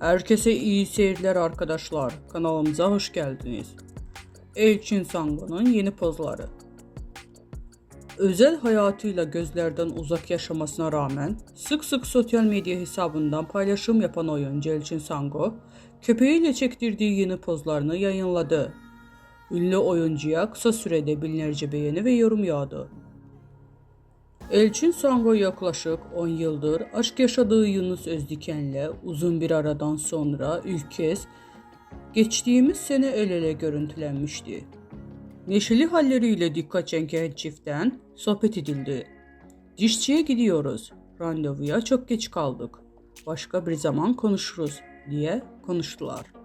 Herkese iyi seyirler arkadaşlar. Kanalımıza hoş geldiniz. Elçin Sango'nun yeni pozları. Özel hayatıyla gözlerden uzak yaşamasına rağmen sık sık sosyal medya hesabından paylaşım yapan oyuncu Elçin Sango, köpeğiyle çektirdiği yeni pozlarını yayınladı. Ünlü oyuncuya kısa sürede binlerce beğeni ve yorum yağdı. Elçin Sango yaklaşık 10 yıldır aşk yaşadığı Yunus Özdiken'le uzun bir aradan sonra ilk kez geçtiğimiz sene el ele görüntülenmişti. Neşeli halleriyle dikkat çeken çiftten sohbet edildi. Dişçiye gidiyoruz. Randevuya çok geç kaldık. Başka bir zaman konuşuruz diye konuştular.